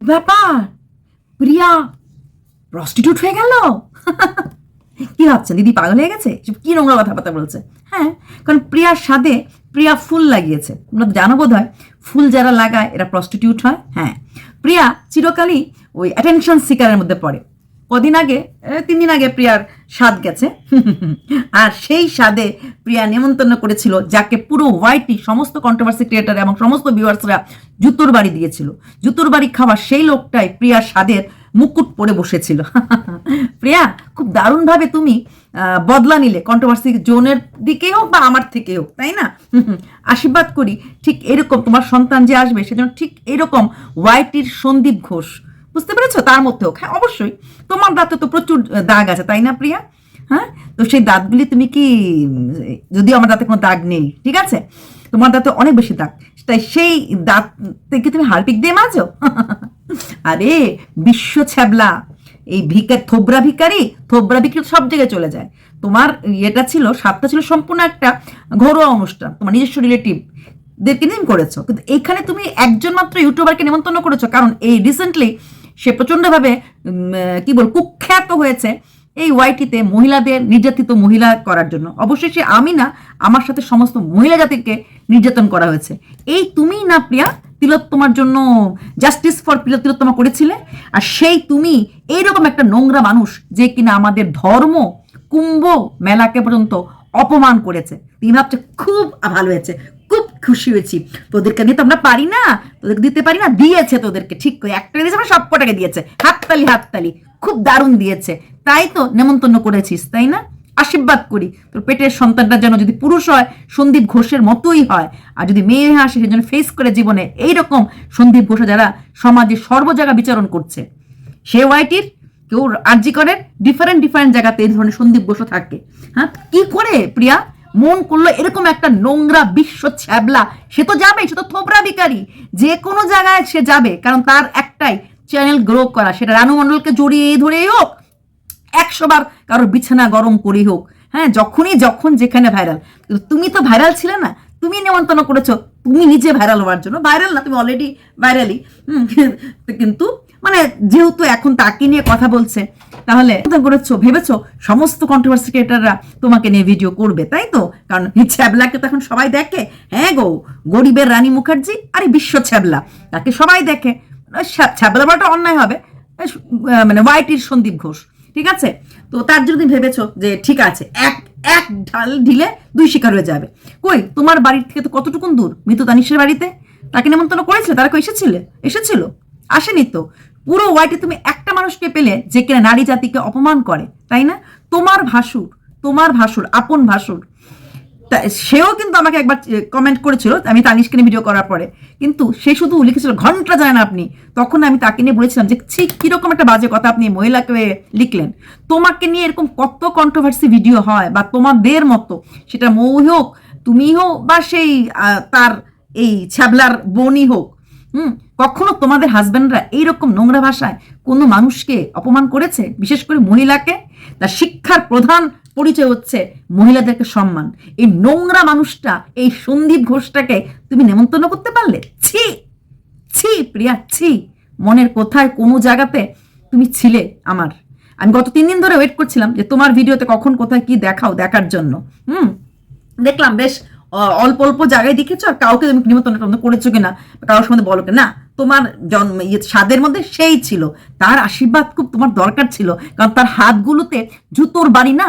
ব্যাপার? প্রিয়া প্রস্টিটিউট হয়ে গেল? কি ভাবছেন? দিদি পাগল হয়ে গেছে? কি নোংরা কথাবার্তা বলছে? হ্যাঁ কারণ প্রিয়ার স্বাদে প্রিয়া ফুল লাগিয়েছে। তোমরা তো জানো বোধ হয় ফুল যারা লাগায় এরা প্রস্টিটিউট হয়। হ্যাঁ প্রিয়া চিরকালই ওই অ্যাটেনশন শিকারের মধ্যে পড়ে। কদিন আগে তিন দিন আগে প্রিয়ার স্বাদ গেছে। আর সেই স্বাদে প্রিয়া নেমন্তন্ন করেছিল, যাকে পুরো হোয়াইটই সমস্ত কন্ট্রোভার্সি ক্রিয়েটার এবং সমস্ত ভিউয়ার্সরা জুতোর বাড়ি দিয়েছিল। জুতোর বাড়ি খাওয়া সেই লোকটাই প্রিয়ার স্বাদের মুকুট পরে বসেছিল। প্রিয়া, খুব দারুণভাবে তুমি বদলা নিলে কন্ট্রোভার্সি জোনের দিকে হোক বা আমার থেকে হোক, তাই না? আশীর্বাদ করি, ঠিক এরকম তোমার সন্তান যে আসবে, সেজন্য ঠিক এরকম ওয়াইটির সন্দীপ ঘোষ বুঝতে পেরেছ? তার মধ্যে হোক। হ্যাঁ অবশ্যই। তোমার দাঁতে তো প্রচুর দাগ আছে, তাই না প্রিয়া? হ্যাঁ? তো সেই দাঁতগুলি তুমি কি যদিও আমার দাঁতে কোনো দাগ নেই, ঠিক আছে? তোমার দাঁতে অনেক বেশি দাগ। তাই সেই দাঁত থেকে তুমি হারপিক দিয়ে মাজো। আরে, বিশ্ব ছ্যাবলা। এই ভিকার থোবরা ভিকারি থোবরা বিক্রি সব জায়গায় চলে যায়। তোমার ইয়েটা ছিল সাতটা ছিল সম্পূর্ণ একটা ঘরোয়া অনুষ্ঠান। তোমার নিজস্ব রিলেটিভ দেরকে নিয়ে করেছ। কিন্তু এখানে তুমি একজন মাত্র ইউটিউবারকে নিমন্ত্রণ করেছ। কারণ এই রিসেন্টলি সে প্রচণ্ডভাবে কি বল কুখ্যাত হয়েছে এই ওয়াইটিতে মহিলাদের নির্যাতিত মহিলা করার জন্য। অবশ্যই সে আমি না আমার সাথে সমস্ত মহিলা জাতিকে নির্যাতন করা হয়েছে। এই তুমিই না প্রিয়া তিলোত্তমার জন্য জাস্টিস ফর তিলোত্তমা করেছিলে, আর সেই তুমি এইরকম একটা নোংরা মানুষ যে কিনা আমাদের ধর্ম কুম্ভ মেলাকে পর্যন্ত অপমান করেছে। তিনি ভাবছ, খুব ভালো হয়েছে খুশি হয়েছি। তোদেরকে নিয়ে তো আমরা পারি না। তোদেরকে দিতে পারি না, দিয়েছে তোদেরকে, ঠিক করে। একটা দিয়েছে আমরা সব কটাকে দিয়েছে। হাততালি হাততালি। খুব দারুণ দিয়েছে। তাই তো নেমন্তন্ন করেছিস, তাই না? আশীর্বাদ করি। তোর পেটের সন্তানটা যেন যদি পুরুষ হয়, সন্দীপ ঘোষের মতোই হয়। আর যদি মেয়ে আসে সেজন্য ফেস করে জীবনে। এইরকম সন্দীপ ঘোষ যারা সমাজে সর্বজায়গা বিচরণ করছে। সে ওয়াইটির, কেউ আর্জি করে ডিফারেন্ট ডিফারেন্ট জায়গাতে এই ধরনের সন্দীপ বসে থাকে। হ্যাঁ? কি করে, প্রিয়া? মন করল এরকম একটা নোংরা বিশ্ব ছ্যাবলা। সে তো যাবে সে তো থোবরা বিকারি যে কোনো জায়গায় সে যাবে, কারণ তার একটাই চ্যানেল গ্রো করা। সেটা রানু মণ্ডলকে জড়িয়ে ধরেই হোক, একশো বার কারোর বিছানা গরম করেই হোক। হ্যাঁ যখনই, যখন যেখানে ভাইরাল তুমি তো ভাইরাল ছিলে না। তুমি নেমন্তন্ন করেছ। তুমি নিজে ভাইরাল হওয়ার জন্য। ভাইরাল না, তুমি অলরেডি ভাইরালই কিন্তু মানে যেহেতু এখন তাকে নিয়ে কথা বলছে তাহলে করেছ ভেবেছো সমস্ত কন্ট্রোভার্সি ক্রিয়েটাররা তোমাকে নিয়ে ভিডিও করবে, তাই তো? কারণ এই ছ্যাবলাকে তো এখন সবাই দেখে। হ্যাঁ গো, গরিবের রানী মুখার্জি আরে বিশ্ব ছ্যাবলা, তাকে সবাই দেখে। ছ্যাবলা বলাটা অন্যায় হবে। মানে ওয়াইটির সন্দীপ ঘোষ, ঠিক আছে? তো তার জন্য তুমি ভেবেছো যে ঠিক আছে, এক এক ঢাল ঢিলে দুই শিকার হয়ে যাবে। কই, তোমার বাড়ির থেকে তো কতটুকুন দূর? মৃত তানিশের বাড়িতে? তাকে নেমন্তন্ন করেছিল? তারা কই এসেছিলে? এসেছিল? আসেনি তো। পুরো ওয়াইটে তুমি একটা মানুষকে পেলে যে কিনা নারী জাতিকে অপমান করে, তাই না? তোমার ভাসুর তোমার ভাসুর, আপন ভাসুর। সেও কিন্তু আমাকে একবার কমেন্ট করেছিল, আমি তানিশকে নিয়ে ভিডিও করার পরে। কিন্তু সে শুধু লিখেছিল, ঘণ্টা যায় না আপনি। তখন আমি তাকে নিয়ে বলেছিলাম যে, ছি, কীরকম একটা বাজে কথা আপনি মহিলাকে লিখলেন। তোমাকে নিয়ে এরকম কত কন্ট্রোভার্সি ভিডিও হয়, বা তোমাদের মতো। সেটা মৌ হোক, তুমি হোক, বা সেই তার এই ছ্যাবলার বোনই হোক, হুম? কখনো তোমাদের হাজব্যান্ডরা এইরকম নোংরা ভাষায় কোনো মানুষকে অপমান করেছে? বিশেষ করে মহিলাকে? তার শিক্ষার প্রধান পরিচয় হচ্ছে মহিলাদেরকে সম্মান। এই নোংরা মানুষটা, এই সন্দীপ ঘোষটাকে তুমি নেমন্তন্ন করতে পারলে? ছি! ছি, প্রিয়া, ছি! মনের কোথায় কোনো জায়গাতে তুমি ছিলে আমার। আমি গত তিন দিন ধরে ওয়েট করছিলাম যে তোমার ভিডিওতে কখন কোথায় কি দেখাও দেখার জন্য। হুম, দেখলাম বেশ অল্প অল্প জায়গায় দেখেছ? আর কাউকে তুমি নিমন্ত্রণ করেছ কিনা? কারোর সঙ্গে বলো না, তোমার জন্ম ইয়ে স্বাদের মধ্যে সেই ছিল। তার আশীর্বাদ খুব তোমার দরকার ছিল। কারণ তার হাতগুলোতে জুতোর বাড়ি না,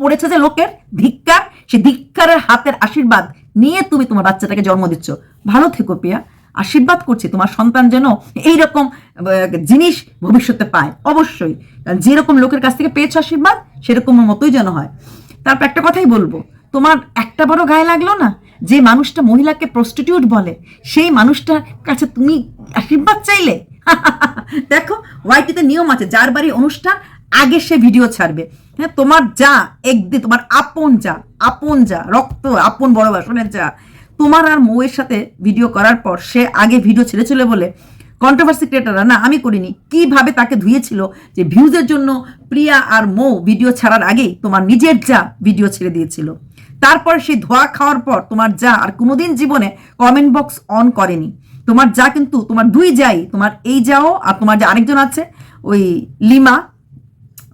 পড়েছে যে লোকের ধিক্কার, সে ধিক্কারের হাতের আশীর্বাদ নিয়ে তুমি তোমার বাচ্চাটাকে জন্ম দিচ্ছ। ভালো থেকো পিয়া আশীর্বাদ করছি, তোমার সন্তান যেন এইরকম জিনিস ভবিষ্যতে পায়। অবশ্যই। যেরকম লোকের কাছ থেকে পেয়েছ আশীর্বাদ সেরকম মতোই যেন হয়। তারপর একটা কথাই বলব। তোমার একটা বড় গায়ে লাগল না? যে মানুষটা মহিলাকে প্রস্টিটিউট বলে, সেই মানুষটার কাছে তুমি আশীর্বাদ চাইলে? দেখো ওয়াইটিতে নিয়ম আছে, যার বাড়ি অনুষ্ঠান, আগে সে ভিডিও ছাড়বে। হ্যাঁ তোমার যা, একদিন তোমার আপন যা আপন যা, রক্ত, আপন বড় বাসনের যা, তোমার আর মৌয়ের সাথে ভিডিও করার পর সে আগে ভিডিও ছেড়েছিল বলে কন্ট্রোভার্সি ক্রিয়েটাররা না, আমি করিনি। কীভাবে তাকে ধুয়েছিল যে ভিউজের জন্য প্রিয়া আর মৌ ভিডিও ছাড়ার আগেই তোমার নিজের যা ভিডিও ছেড়ে দিয়েছিল। তারপর সেই ধোয়া খাওয়ার পর তোমার যা আর কোনোদিন জীবনে কমেন্ট বক্স অন করেনি। তোমার যা কিন্তু, তোমার দুই যাই, তোমার এই যাও আর তোমার যে আরেকজন আছে, ওই লিমা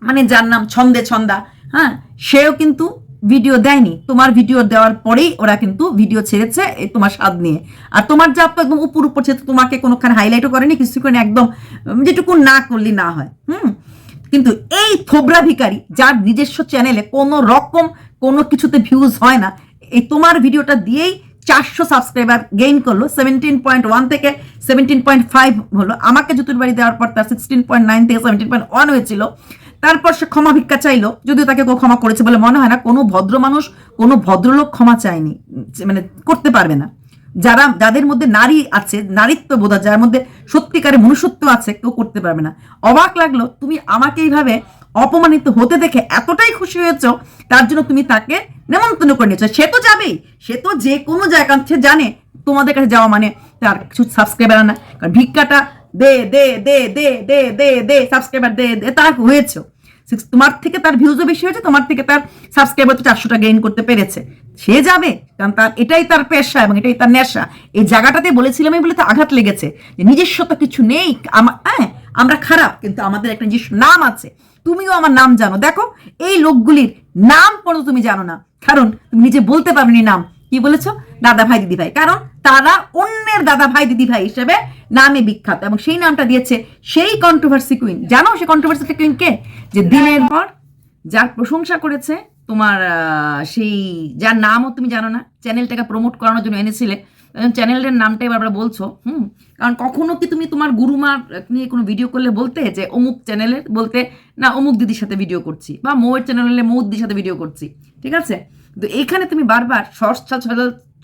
মানে যার নাম ছন্দে ছন্দা হ্যাঁ সেও কিন্তু ভিডিও দেয়নি। তোমার ভিডিও দেওয়ার পরেই ওরা কিন্তু ভিডিও ছেড়েছে তোমার স্বাদ নিয়ে। আর তোমার যা একদম উপর উপর ছেড়ে তোমাকে কোনোখানে হাইলাইটও করেনি কিছু করে একদম যেটুকু না করলি না হয়, হুম? কিন্তু এই থোবরা ভিকারি যার নিজস্ব চ্যানেলে কোনো রকম কোনো কিছুতে ভিউজ হয় না, এই তোমার ভিডিওটা দিয়েই চারশো সাবস্ক্রাইবার গেইন করল সেভেন্টিন পয়েন্ট ওয়ান থেকে সেভেন্টিন পয়েন্ট ফাইভ হলো। আমাকে জুতুর বাড়ি দেওয়ার পর তার সিক্সটিন পয়েন্ট নাইন থেকে সেভেন্টিন পয়েন্ট ওয়ান হয়েছিল। তারপর সে ক্ষমা ভিক্ষা চাইলো, যদিও তাকে কেউ ক্ষমা করেছে বলে মনে হয় না, কোনো ভদ্র মানুষ, কোনো ভদ্রলোক ক্ষমা চায়নি মানে করতে পারবে না। যারা, যাদের মধ্যে নারী আছে, নারীত্ব বোধ যার মধ্যে সত্যিকারের মনুষ্যত্ব আছে, কেউ করতে পারবে না। অবাক লাগল, তুমি আমাকে এইভাবে অপমানিত হতে দেখে এতটাই খুশি হয়েছ, তার জন্য তুমি তাকে নেমন্তন্ন করে নিয়েছো। সে তো যাবেই, সে তো যে কোনো জায়গা সে জানে, তোমাদের কাছে যাওয়া মানে তার কিছু সাবস্ক্রাইবার আনা, কারণ ভিক্ষাটা দে দে দে দে দে দে দে সাবস্ক্রাইবার দে দে, তা হয়েছে। তোমার থেকে তার ভিউজও বেশি হয়েছে, তোমার থেকে তার সাবস্ক্রাইবার তো চারশোটা গেইন করতে পেরেছে। সে যাবে, কারণ তার, এটাই তার পেশা এবং এটাই তার নেশা। এই জায়গাটাতে বলেছিলাম বলে তো আঘাত লেগেছে, যে নিজস্বতা কিছু নেই হ্যাঁ আমরা খারাপ, কিন্তু আমাদের একটা নিজস্ব নাম আছে। তুমিও আমার নাম জানো। দেখো, এই লোকগুলির নাম পর্যন্ত তুমি জানো না। কারণ তুমি নিজে বলতে পারোনি নাম। কি বলেছ? দাদা ভাই দিদি ভাই। কারণ তারা অন্যের দাদা ভাই দিদি ভাই হিসেবে নামে বিখ্যাত এবং সেই নামটা দিয়েছে সেই কন্ট্রোভার্সি কুইন জানো সেই কন্ট্রোভার্সি কুইন কে? যে দিনের পর যার প্রশংসা করেছে তোমার সেই যার নামও তুমি জানো না চ্যানেলটাকে প্রমোট করানোর জন্য এনেছিলে। চ্যানেলের নামটাই বারবার বলছো হুম? কারণ কখনো কি তুমি তোমার গুরুমার নিয়ে কোনো ভিডিও করলে বলতে? যে অমুক চ্যানেলের বলতে না অমুক দিদির সাথে ভিডিও করছি বা মৌয়ের চ্যানেলে মৌ দিদির সাথে ভিডিও করছি ঠিক আছে? এখানে তুমি বারবার সস ছাল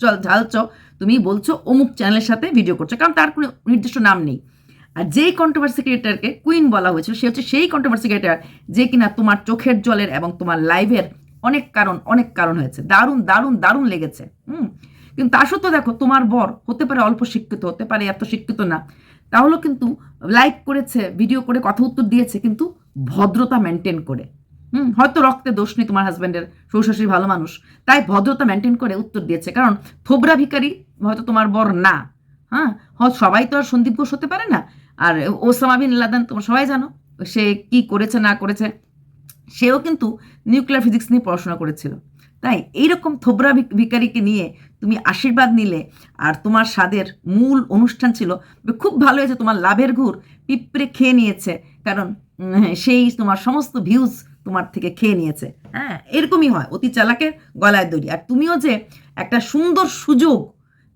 চল ঝালছ তুমি বলছো অমুক চ্যানেলের সাথে ভিডিও করছ, কারণ তার কোনো নির্দিষ্ট নাম নেই। আর যেই কন্ট্রোভার্সি ক্রিয়েটারকে কুইন বলা হয়েছিল, সে হচ্ছে সেই কন্ট্রোভার্সি ক্রিয়েটার যে কিনা তোমার চোখের জলের এবং তোমার লাইভের অনেক কারণ অনেক কারণ হয়েছে। দারুণ দারুণ দারুণ লেগেছে, হুম? কিন্তু তা সত্ত্বেও দেখো, তোমার বর হতে পারে অল্প শিক্ষিত, হতে পারে এত শিক্ষিত না। তাহলেও কিন্তু লাইভ করেছে ভিডিও করে কথা উত্তর দিয়েছে, কিন্তু ভদ্রতা মেনটেন করে। হুম, হয়তো রক্তে দোষ নেই তোমার হাজব্যান্ডের শ্বশুর ভালো মানুষ। তাই ভদ্রতা মেনটেন করে উত্তর দিয়েছে। কারণ থোবরা ভিকারি হয়তো তোমার বর না। হ্যাঁ হয়তো সবাই তো আর সন্দীপ ঘোষ হতে পারে না। আর ওসামা বিন লাদান তোমরা সবাই জানো। সে কি করেছে, না করেছে, সেও কিন্তু নিউক্লিয়ার ফিজিক্স নিয়ে পড়াশোনা করেছিল। তাই এইরকম থোবরা ভিক- ভিখারিকে নিয়ে তুমি আশীর্বাদ নিলে আর তোমার স্বাদের মূল অনুষ্ঠান ছিল, খুব ভালো হয়েছে। তোমার লাভের ঘুর পিঁপড়ে খেয়ে নিয়েছে। কারণ সেই তোমার সমস্ত ভিউজ তোমার থেকে খেয়ে নিয়েছে। হ্যাঁ। এরকমই হয় অতি চালাকের গলায় দড়ি। আর তুমিও যে একটা সুন্দর সুযোগ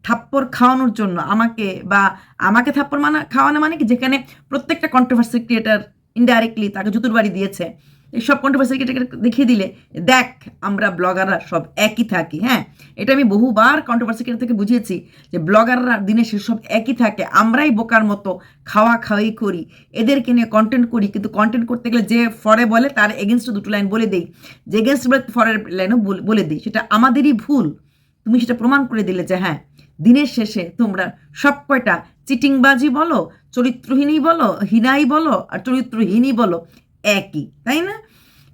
থাপ্পর খাওয়ানোর জন্য আমাকে বা আমাকে থাপ্পর মানা খাওয়ানো মানে কি? যেখানে প্রত্যেকটা কন্ট্রোভার্সি ক্রিয়েটার ইনডাইরেক্টলি তাকে জুতুর বাড়ি দিয়েছে। এইসব কন্ট্রোভার্সি ক্রিয়েটারকে দেখিয়ে দিলে, দেখ আমরা ব্লগাররা সব একই থাকি হ্যাঁ? এটা আমি বহুবার কন্ট্রোভার্সি থেকে বুঝিয়েছি যে ব্লগাররা দিনে শেষ সব একই থাকে, আমরাই বোকার মতো খাওয়া খাওয়াই করি, এদেরকে নিয়ে কন্টেন্ট করি, কিন্তু কন্টেন্ট করতে গেলে যে ফরে বলে তার এগেনস্টে দুটো লাইন বলে দেই, যে এগেনস্ট ফরের লাইনও বলে দিই, সেটা আমাদেরই ভুল। তুমি সেটা প্রমাণ করে দিলে যে হ্যাঁ দিনের শেষে তোমরা সব কয়টা চিটিংবাজি বলো, চরিত্রহীনই বলো, হীনাই বলো, আর চরিত্রহীনই বলো একই, তাই না?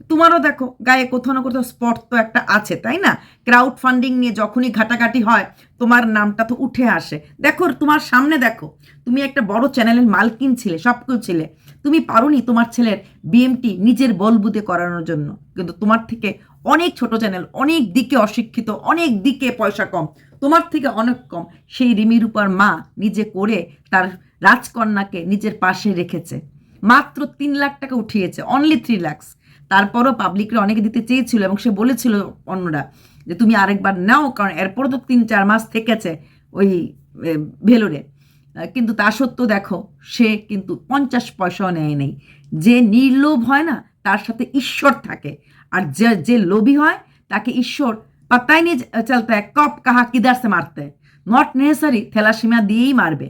তোমারও দেখো গায়ে কোথাও না কোথাও স্পট তো একটা আছে, তাই না? ক্রাউড ফান্ডিং নিয়ে যখনই ঘাটাঘাটি হয়, তোমার নামটা তো উঠে আসে। দেখো, তোমার সামনে দেখো, তুমি একটা বড় চ্যানেলের মালকিন ছিলে সব কেউ ছিলে। তুমি পারোনি তোমার ছেলের বিএমটি নিজের বলবুদে করানোর জন্য। কিন্তু তোমার থেকে অনেক ছোট চ্যানেল অনেক দিকে অশিক্ষিত, অনেক দিকে পয়সা কম। তোমার থেকে অনেক কম। সেই রিমি রূপার মা নিজে করে তার রাজকন্যাকে নিজের পাশে রেখেছে। মাত্র তিন লাখ টাকা উঠিয়েছে অনলি থ্রি লাখস তারপরও পাবলিকরা অনেকে দিতে চেয়েছিল এবং সে বলেছিল অন্যরা যে, তুমি আরেকবার নাও, কারণ এরপরও তো তিন, চার মাস থেকেছে ওই ভেলোরে। কিন্তু তা সত্ত্বেও দেখো, সে কিন্তু পঞ্চাশ পয়সাও নেয় নেই। যে নির্লোভ হয় না, তার সাথে ঈশ্বর থাকে। আর যে যে লোভী হয়, তাকে ঈশ্বর পাত্তাই নিয়ে চলতে কপ কাহা কিদার সে মারতে। নট নেসেসারি থেলাসীমা দিয়েই মারবে।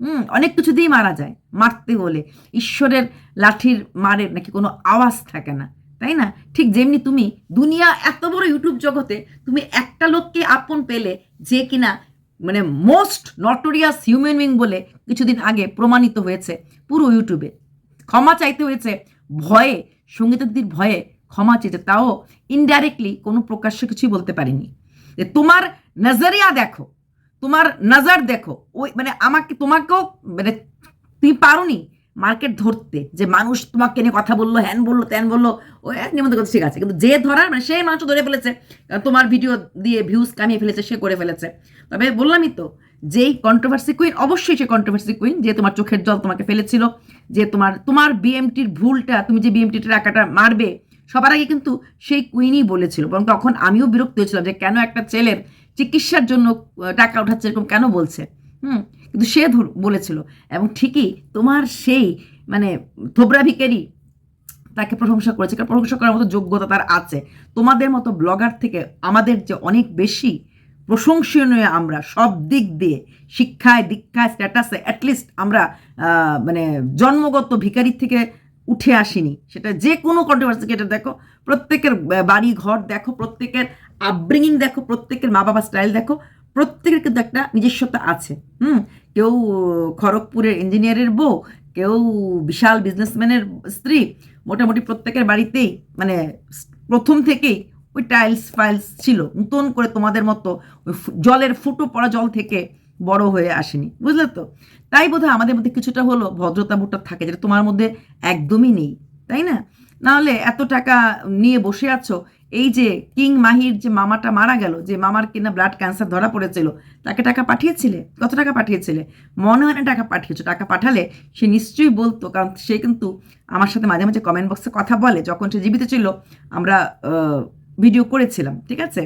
হুম, অনেক কিছু দিয়েই মারা যায়, মারতে বলে ঈশ্বরের লাঠির মারের নাকি কোনো আওয়াজ থাকে না, তাই না? ঠিক যেমনি তুমি, দুনিয়া এত বড় ইউটিউব জগতে, তুমি একটা লোককে আপন পেলে যে কিনা মানে মোস্ট নটোরিয়াস হিউম্যান বিং বলে কিছুদিন আগে প্রমাণিত হয়েছে পুরো ইউটিউবে। ক্ষমা চাইতে হয়েছে, ভয়ে সঙ্গীতা দিদির ভয়ে ক্ষমা চেয়েছে, তাও ইনডাইরেক্টলি কোনো প্রকাশ্য কিছুই বলতে পারিনি। তোমার নজরিয়া দেখো তোমার নজর দেখো। ওই মানে আমাকে, তোমাকেও মানে তুমি পারোনি মার্কেট ধরতে। যে মানুষ তোমাকে নিয়ে কথা বলল, হ্যান বলল, ত্যান বলল, ও নিমন্ত্রণ করতে ঠিক আছে। কিন্তু যে ধরার মানে সেই মানুষ ধরে ফেলেছে। তোমার ভিডিও দিয়ে ভিউজ কামিয়ে ফেলেছে, সে করে ফেলেছে। তবে বললামই তো, যেই কন্ট্রোভার্সি কুইন অবশ্যই সে কন্ট্রোভার্সি কুইন যে তোমার চোখের জল তোমাকে ফেলেছিল, যে তোমার তোমার বিএমটির ভুলটা, তুমি যে বিএমটির টাকাটা মারবে, সবার আগে কিন্তু সেই কুইনই বলেছিল। বরং তখন আমিও বিরক্ত হয়েছিলাম যে কেন একটা ছেলের চিকিৎসার জন্য টাকা উঠাচ্ছে এরকম কেন বলছে? হুম? কিন্তু সে বলেছিল, এবং ঠিকই তোমার সেই মানে থোবরা ভিকারি তাকে প্রশংসা করেছে। কারণ প্রশংসা করার মতো যোগ্যতা তার আছে। তোমাদের মতো ব্লগার থেকে আমাদের যে অনেক বেশি প্রশংসনীয় আমরা, সব দিক দিয়ে, শিক্ষায়, দীক্ষায়, স্ট্যাটাসে অ্যাটলিস্ট আমরা মানে জন্মগত ভিখারির থেকে উঠে আসেনি। সেটা যে কোনো কন্ট্রোভার্সি এটা দেখো, প্রত্যেকের বাড়ি ঘর দেখো, প্রত্যেকের আপব্রিঙিং দেখো, প্রত্যেকের মা বাবা স্টাইল দেখো, প্রত্যেকের কিন্তু একটা নিজস্বতা আছে। হুম? কেউ খড়গপুরের ইঞ্জিনিয়ারের বউ, কেউ বিশাল বিজনেসম্যানের স্ত্রী, মোটামুটি প্রত্যেকের বাড়িতেই মানে প্রথম থেকেই ওই টাইলস ফাইলস ছিল। নতুন করে তোমাদের মতো ওই জলের ফুটো পড়া জল থেকে বড় হয়ে আসেনি, বুঝলে তো? তাই বোধহয় আমাদের মধ্যে কিছুটা হলো ভদ্রতা বুটটা থাকে, যেটা তোমার মধ্যে একদমই নেই, তাই না? নাহলে এত টাকা নিয়ে বসে আছো, এই যে কিং মাহির যে মামাটা মারা গেল, যে মামার কিনা ব্লাড ক্যান্সার ধরা পড়েছিল, তাকে টাকা পাঠিয়েছিলে? কত টাকা পাঠিয়েছিলে? মনে হয় না টাকা পাঠিয়েছো, টাকা পাঠালে সে নিশ্চয়ই বলতো, কারণ সে কিন্তু আমার সাথে মাঝে মাঝে কমেন্ট বক্সে কথা বলে, যখন সে জীবিত ছিল, আমরা ভিডিও করেছিলাম, ঠিক আছে?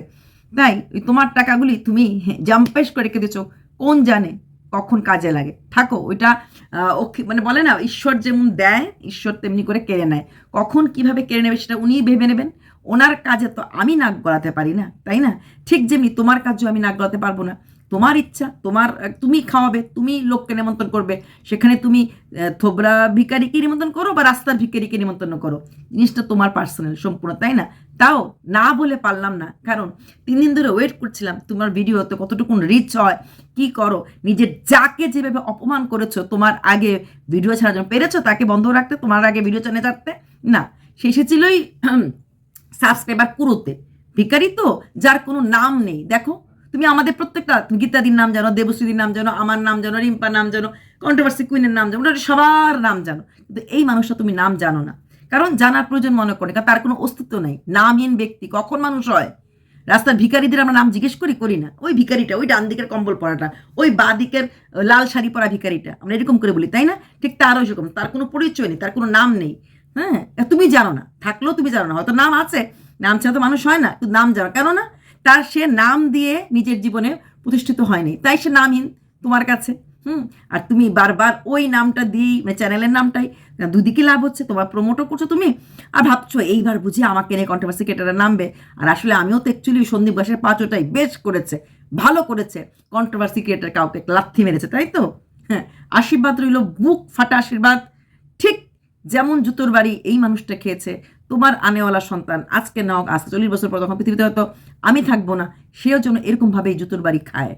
তাই, তোমার টাকাগুলি তুমি জাম্পেশ করে রেখে দিয়েছ কোন জানে কখন কাজে লাগে। থাকো, ওইটা মানে বলে না, ঈশ্বর যেমন দেয়, ঈশ্বর তেমনি করে কেড়ে নেয়। কখন কীভাবে কেড়ে নেবে সেটা উনিই ভেবে নেবেন। ওনার কাজে তো আমি নাক গলাতে পারি না, তাই না? ঠিক যেমনি তোমার কাজও আমি নাক গলাতে পারব না। তোমার ইচ্ছা, তোমার তুমি খাওয়াবে, তুমি লোককে নিমন্ত্রণ করবে, সেখানে তুমি থোবরা ভিকারিকে নিমন্ত্রণ করো বা রাস্তার ভিকারিকে নিমন্ত্রণ করো। জিনিসটা তোমার পার্সোনাল সম্পূর্ণ, তাই না? তাও না বলে পারলাম না। কারণ তিন দিন ধরে ওয়েট করছিলাম, তোমার ভিডিওতে কতটুকুন রিচ হয়, কি করো, নিজের যাকে যেভাবে অপমান করেছ, তোমার আগে ভিডিও ছাড়ার জন্য পেরেছ, তাকে বন্ধ রাখতে, তোমার আগে ভিডিও চ্যানেল ছাড়তে? না সে এসেছিলই সাবস্ক্রাইবার কুরুতে ভিকারি তো, যার কোনো নাম নেই। দেখো তুমি আমাদের প্রত্যেকটা তুমি গীতাদির নাম জানো, দেবশ্রীদির নাম জানো, আমার নাম জানো, রিম্পার নাম জানো কন্ট্রোভার্সি কুইনের নাম জানো সবার নাম জানো। কিন্তু এই মানুষটা তুমি নাম জানো না। কারণ জানার প্রয়োজন মনে করে, কারণ তার কোনো অস্তিত্ব নেই। নামহীন ব্যক্তি, কখন মানুষ হয়? রাস্তার ভিখারিদের আমরা নাম জিজ্ঞেস করি করি না। ওই ভিখারিটা, ওই ডান দিকের কম্বল পরাটা, ওই বা দিকের লাল শাড়ি পরা ভিখারিটা, আমরা এরকম করে বলি, তাই না? ঠিক তারও সেরকম তার কোনো পরিচয় নেই, তার কোনো নাম নেই। হ্যাঁ তুমি জানো না, থাকলেও তুমি জানো না, হয়তো নাম আছে, নাম ছাড়া তো মানুষ হয় না নাম জানো। কেন না তার সে নাম দিয়ে নিজের জীবনে প্রতিষ্ঠিত হয়নি। তাই সে নামহীন তোমার কাছে, হুম? আর তুমি বারবার ওই নামটা দিয়েই মানে চ্যানেলের নামটাই দুদিকে লাভ হচ্ছে, তোমার প্রমোটও করছ তুমি, আর ভাবছ, এইবার বুঝি আমাকে নিয়ে কন্ট্রোভার্সি ক্রিয়েটাররা নামবে। আর আসলে আমিও তো অ্যাকচুয়ালি সন্দীপ ঘোষের পাঁচটাই বেশ করেছে, ভালো করেছে কন্ট্রোভার্সি ক্রিয়েটার কাউকে লাথি মেরেছে, তাই তো? হ্যাঁ আশীর্বাদ রইল বুক ফাটা আশীর্বাদ, ঠিক যেমন জুতোর বাড়ি এই মানুষটা খেয়েছে তোমার আনেওয়ালা সন্তান, আজকে নাও, আজকে চল্লিশ বছর পর তখন পৃথিবীতে হয়তো আমি থাকব না, সেও যেন এরকমভাবেই জুতোর বাড়ি খায়।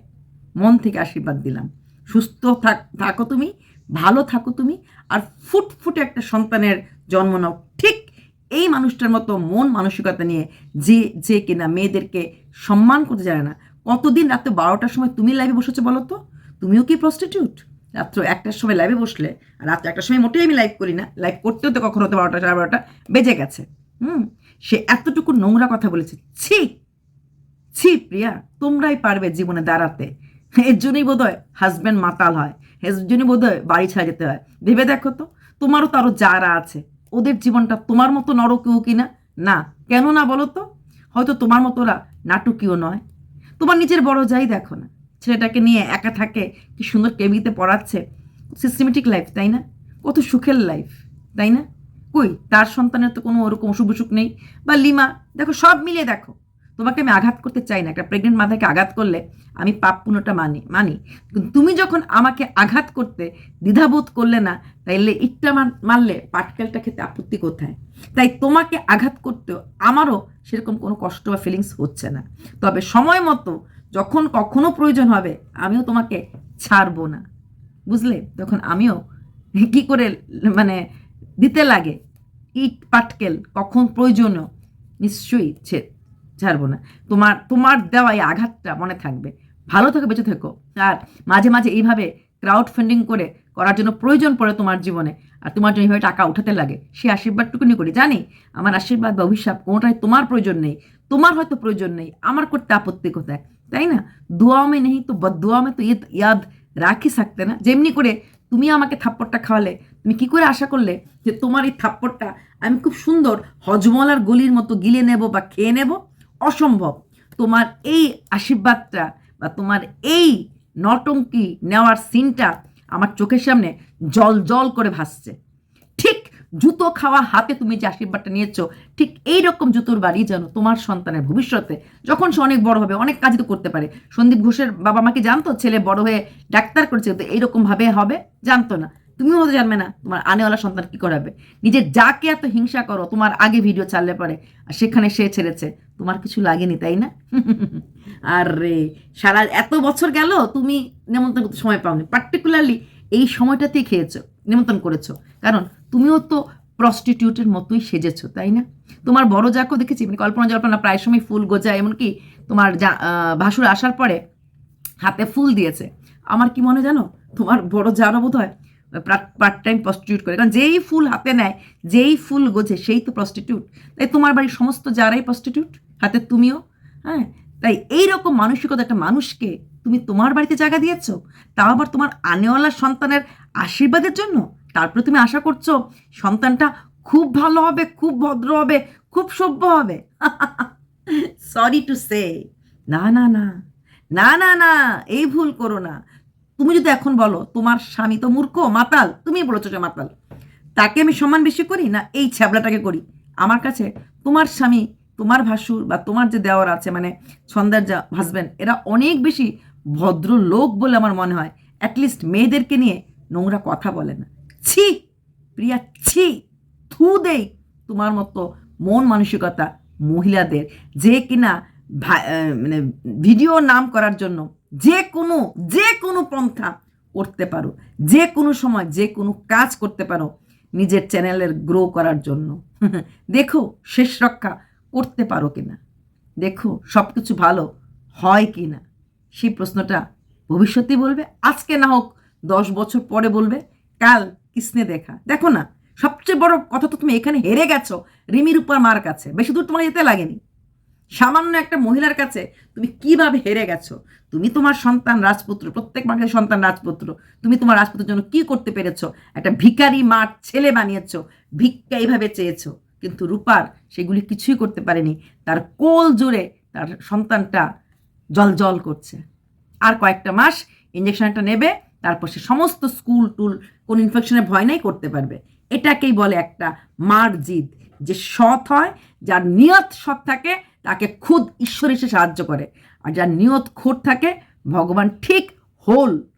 মন থেকে আশীর্বাদ দিলাম। সুস্থ থাক, থাকো তুমি, ভালো থাকো তুমি, আর ফুটফুটে একটা সন্তানের জন্ম নাও। ঠিক এই মানুষটার মতো মন মানসিকতা নিয়ে যে যে কিনা মেয়েদেরকে সম্মান করতে জানে না। কতদিন রাত্রে বারোটার সময় তুমি লাইভে বসেছো বলো তো? তুমিও কি প্রস্টিটিউট রাত্র একটার সময় লাইভে বসলে, আর রাত্র একটার সময় মোটেই আমি লাইভ করি না। লাইভ করতেও তো কখনো হতে বারোটা, সাড়ে বারোটা বেজে গেছে। হুম? সে এতটুকু নোংরা কথা বলেছে। ছি! ছি, প্রিয়া, তোমরাই পারবে জীবনে দাঁড়াতে। এর জন্যই বোধ হয় হাজব্যান্ড মাতাল হয়। এর জন্যই বোধ হয় বাড়ি ছাড়া যেতে হয়। ভেবে দেখো তো, তোমারও তো আরও যারা আছে, ওদের জীবনটা তোমার মতো নরকেও কিনা না। কেন না বলো তো? হয়তো তোমার মতো ওরা নাটকীয় নয়। তোমার নিজের বড় যাই দেখো না। ছেলেটাকে নিয়ে একা থাকে, কি সুন্দর কেবিতে পড়াচ্ছে। সিস্টেমেটিক লাইফ তাই না? কত সুখের লাইফ তাই না? কই, তার সন্তানের তো কোনো ওরকম অসুখ বিসুখ নেই। বা লিমা, দেখো, সব মিলিয়ে দেখো, তোমাকে আমি আঘাত করতে চাই না। একটা প্রেগনেন্ট মাথাকে আঘাত করলে আমি পাপ পুণ্যটা মানি মানি। তুমি যখন আমাকে আঘাত করতে দ্বিধাবোধ করলে না, তাইলে ইটটা মার- মারলে পাটকেলটা খেতে আপত্তি কোথায়? তাই তোমাকে আঘাত করতেও আমারও সেরকম কোনো কষ্ট বা ফিলিংস হচ্ছে না। তবে সময় মতো যখন কখনো প্রয়োজন হবে, আমিও তোমাকে ছাড়বো না। বুঝলে? তখন আমিও কি করে মানে দিতে লাগে? ইট, পাটকেল কখন প্রয়োজনীয়? নিশ্চয়ই ছাড়বো না। তোমার তোমার দেওয়া এই আঘাতটা মনে থাকবে। ভালো থেকো, বেঁচে থেকো। আর মাঝে মাঝে এইভাবে ক্রাউড ফান্ডিং করে করার জন্য প্রয়োজন পড়ে তোমার জীবনে। আর তোমার জন্য এইভাবে টাকা উঠাতে লাগে সেই আশীর্বাদটুকুনি করি। জানি, আমার আশীর্বাদ বা অভিশাপ কোনোটাই তোমার প্রয়োজন নেই। তোমার হয়তো প্রয়োজন নেই, আমার করতে আপত্তি কোথায়? তাই না? দুয়া মে নেই তো বদুয়া মে তো ইয়ে ইয়াদ রাখি থাকতে না। যেমনি করে তুমি আমাকে থাপ্পড়টা খাওয়ালে, তুমি কি করে আশা করলে যে তোমার এই থাপ্পড়টা আমি খুব সুন্দর হজমলার গলির মতো গিলে নেব বা খেয়ে নেব? অসম্ভব। তোমার এই আশীর্বাদটা বা তোমার এই নটঙ্কি নেওয়ার সিনটা আমার চোখের সামনে জল জল করে ভাসছে। জুতো খাওয়া, হাতে তুমি যে আশীর্বাদটা নিয়েছো, ঠিক এই রকম জুতোর বাড়ি যেন তোমার সন্তানের ভবিষ্যতে। যখন সে অনেক বড় হবে, অনেক কাজ তো করতে পারে। সন্দীপ ঘোষের বাবা মাকে জানতো, ছেলে বড় হয়ে ডাক্তার করেছে, তো এইরকম ভাবে হবে? জানতো না। তুমিও হতে জানবে না, তোমার আনেওয়ালা সন্তান কি করাবে? নিজের যাকে এত হিংসা করো, তোমার আগে ভিডিও চাললে পারে, আর সেখানে সে ছেড়েছে। তোমার কিছু লাগেনি, তাই না? আর রে সারা এত বছর গেল, তুমি নেমন্তন্ন করতে সময় পাওনি। পার্টিকুলারলি এই সময়টাতেই খেয়েছো। নিমন্ত্রণ করেছ। কারণ তুমিও তো প্রস্টিটিউটের মতোই সেজেছো, তাই না? তোমার বড় যাকেও দেখেছি মানে কল্পনা জল্পনা, প্রায় সময় ফুল গোজা, এমনকি তোমার যা ভাসুর আসার পরে হাতে ফুল দিয়েছে। আমার কি মনে জানো? তোমার বড় যারা বোধ হয় পার্ট টাইম প্রস্টিটিউট করে। কারণ যেই ফুল হাতে নেয়, যেই ফুল গোজে, সেই তো প্রস্টিটিউট তাই তোমার বাড়ির সমস্ত যারাই প্রস্টিটিউট হাতে তুমিও? হ্যাঁ? তাই এই রকম মানসিকতা একটা মানুষকে তুমি তোমার বাড়িতে জায়গা দিয়েছ, তাও আবার তোমার আনেওয়ালা সন্তানের আশীর্বাদের জন্য? তারপরে তুমি আশা করছ সন্তানটা খুব ভালো হবে, খুব ভদ্র হবে, খুব সভ্য হবে। সরি টু সে না না না না না না, এই ভুল করো না। তুমি যদি এখন বলো, তোমার স্বামী তো মূর্খ, মাতাল তুমি বলেছ যে মাতাল। তাকে আমি সম্মান বেশি করি না এই ছ্যাবলাটাকে করি? আমার কাছে তোমার স্বামী, তোমার ভাসুর বা তোমার যে দেওয়ার আছে মানে সন্ধ্যার যা হাজব্যান্ড এরা অনেক বেশি ভদ্র লোক বলে আমার মনে হয়। অ্যাটলিস্ট মেয়েদেরকে নিয়ে নোংরা কথা বলে না। ছি, প্রিয়া, ছি, থু দেই তোমার মতো মন মানসিকতা মহিলাদের। যে কিনা মানে ভিডিও নাম করার জন্য যে কোনো যে কোনো পন্থা করতে পারো। যে কোনো সময় যে কোনো কাজ করতে পারো নিজের চ্যানেলের গ্রো করার জন্য। দেখো, শেষ রক্ষা করতে পারো কিনা। দেখো সব কিছু ভালো হয় কি না সেই প্রশ্নটা ভবিষ্যতেই বলবে, আজকে না হোক দশ বছর পরে বলবে, কাল কিসনে দেখা। দেখো না, সবচেয়ে বড় কথা তো তুমি এখানে হেরে গেছো, রিমির উপর মার কাছে। বেশি দূর তোমার যেতে লাগেনি। সামান্য একটা মহিলার কাছে তুমি কীভাবে হেরে গেছো? তুমি তোমার সন্তান রাজপুত্র, প্রত্যেক মানুষের সন্তান রাজপুত্র। তুমি তোমার রাজপুত্রের জন্য কি করতে পেরেছ? একটা ভিকারি মাঠ ছেলে বানিয়েছ, ভিক্ষা এইভাবে চেয়েছো। কিন্তু রূপার সেগুলি কিছুই করতে পারেনি। তার কোল জুড়ে তার সন্তানটা জল জল করছে। আর কয়েকটা মাস ইঞ্জেকশনটা নেবে, তারপর সে সমস্ত স্কুল টুল কোন ইনফেকশনের ভয় নাই করতে পারবে। এটাকেই বলে একটা মার জিদ যে সৎ হয়, যার নিয়ত সৎ থাকে, তাকে খুদ ঈশ্বর এসে সাহায্য করে। আর যার নিয়ত খোট থাকে, ভগবান ঠিক হোল।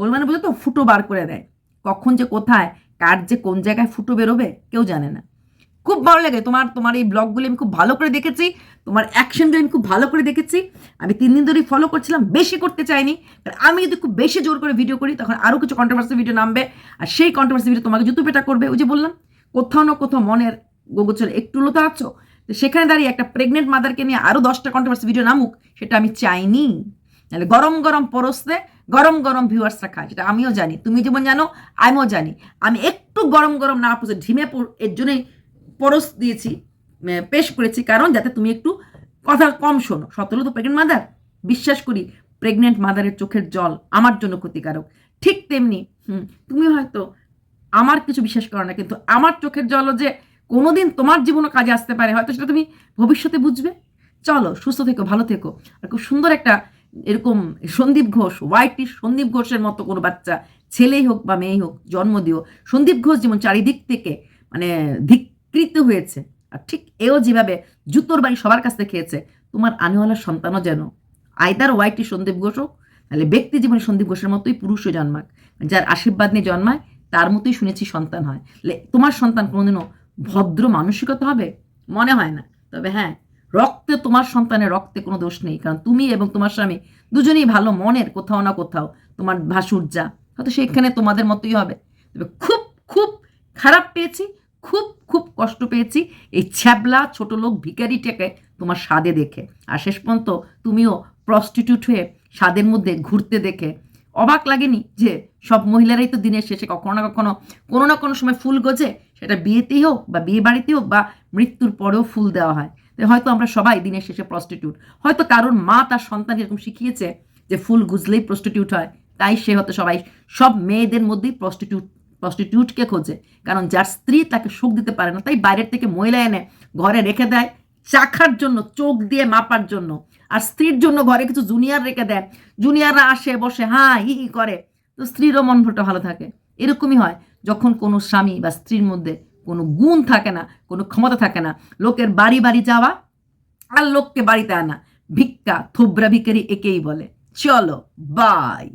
হোল মানে বুঝো তো, ফুটো বার করে দেয়। কখন যে কোথায়, কার যে কোন জায়গায় ফুটো বেরোবে, কেউ জানে না। খুব ভালো লাগে। তোমার তোমার এই ব্লগগুলি আমি খুব ভালো করে দেখেছি। তোমার অ্যাকশনগুলি আমি খুব ভালো করে দেখেছি। আমি তিন দিন ধরেই ফলো করছিলাম, বেশি করতে চাইনি। কারণ আমি যদি খুব বেশি জোর করে ভিডিও করি, তখন আরও কিছু কন্ট্রোভার্সি ভিডিও নামবে। আর সেই কন্ট্রোভার্সি ভিডিও তোমাকে জুতো পেটা করবে। ওই যে বললাম, কোথাও না কোথাও মনের গোগোচর একটু লোতো আছো। তো সেখানে দাঁড়িয়ে একটা প্রেগনেন্ট মাদারকে নিয়ে আরও দশটা কন্ট্রোভার্সি ভিডিও নামুক, সেটা আমি চাইনি। তাহলে গরম গরম পরশতে গরম গরম ভিউয়ার্সরা খায় সেটা আমিও জানি। তুমি যেমন জানো, আমিও জানি। আমি একটু গরম গরম না পড়ছে ঢিমে এর জন্যই পরশ দিয়েছি পেশ করেছি। কারণ যাতে তুমি একটু কথা কম শোনো। সতেরো তো প্রেগনেন্ট মাদার বিশ্বাস করি প্রেগনেন্ট মাদারের চোখের জল আমার জন্য ক্ষতিকারক। ঠিক তেমনি, হুম, তুমি হয়তো আমার কিছু বিশ্বাস করো না, কিন্তু আমার চোখের জলও যে কোনোদিন তোমার জীবনে কাজে আসতে পারে, হয়তো সেটা তুমি ভবিষ্যতে বুঝবে। চলো, সুস্থ থেকো, ভালো থেকো। আর খুব সুন্দর একটা এরকম সন্দীপ ঘোষ হোয়াইটি সন্দীপ ঘোষের মতো কোনো বাচ্চা, ছেলেই হোক বা মেয়েই হোক, জন্ম দিও। সন্দীপ ঘোষ যেমন চারিদিক থেকে মানে ধিকৃত হয়েছে। আর ঠিক এও যেভাবে জুতোর বাড়ি সবার কাছ থেকে খেয়েছে, তোমার আনেওয়ালার সন্তানও যেন। আইদার ওয়াইটি সন্দীপ ঘোষ হোক, তাহলে ব্যক্তি জীবনে সন্দীপ ঘোষের মতোই পুরুষও জন্মাক। যার আশীর্বাদ নিয়ে জন্মায়, তার মতোই শুনেছি সন্তান হয়। তোমার সন্তান কোনোদিনও ভদ্র মানসিকতা হবে? মনে হয় না। তবে হ্যাঁ রক্তে তোমার সন্তানের রক্তে কোনো দোষ নেই। কারণ তুমি এবং তোমার স্বামী দুজনেই ভালো মনের কোথাও না কোথাও তোমার ভাসুর যা। হয়তো সেখানে তোমাদের মতোই হবে। তবে খুব খুব খারাপ পেয়েছি খুব খুব কষ্ট পেয়েছি। এই ছ্যাবলা ছোট লোক ভিকারিটাকে তোমার স্বাদে দেখে। আর শেষ পর্যন্ত তুমিও প্রস্টিটিউট হয়ে স্বাদের মধ্যে ঘুরতে দেখে। অবাক লাগেনি যে সব মহিলারাই তো দিনের শেষে কখনো না কখনো কোনো না কোনো সময় ফুল গোজে সেটা বিয়েতেই হোক বা বিয়ে বাড়িতেই হোক বা মৃত্যুর পরেও ফুল দেওয়া হয়। হয়তো আমরা সবাই দিনের শেষে প্রস্টিটিউট হয়তো কারোর মা তার সন্তান এরকম শিখিয়েছে যে ফুল গুজলেই প্রস্টিটিউট হয়। তাই সে হয়তো সবাই সব মেয়েদের মধ্যেই প্রস্টিটিউট প্রস্টিটিউটকে খোঁজে। কারণ যার স্ত্রী তাকে সুখ দিতে পারে না, তাই বাইরের থেকে মহিলা এনে ঘরে রেখে দেয়, চাখার জন্য, চোখ দিয়ে মাপার জন্য। আর স্ত্রীর জন্য ঘরে কিছু জুনিয়র রেখে দেয়। জুনিয়ররা আসে, বসে হ্যাঁ হি হি করে। তো স্ত্রীরও মন ভোটা ভালো থাকে। এরকমই হয় যখন কোনো স্বামী বা স্ত্রীর মধ্যে কোনো গুণ থাকে না, কোনো ক্ষমতা থাকে না। লোকের বাড়ি বাড়ি যাওয়া আর লোককে বাড়িতে আনা। ভিক্ষা থোবরা ভিকারি একেই বলে। চলো বাই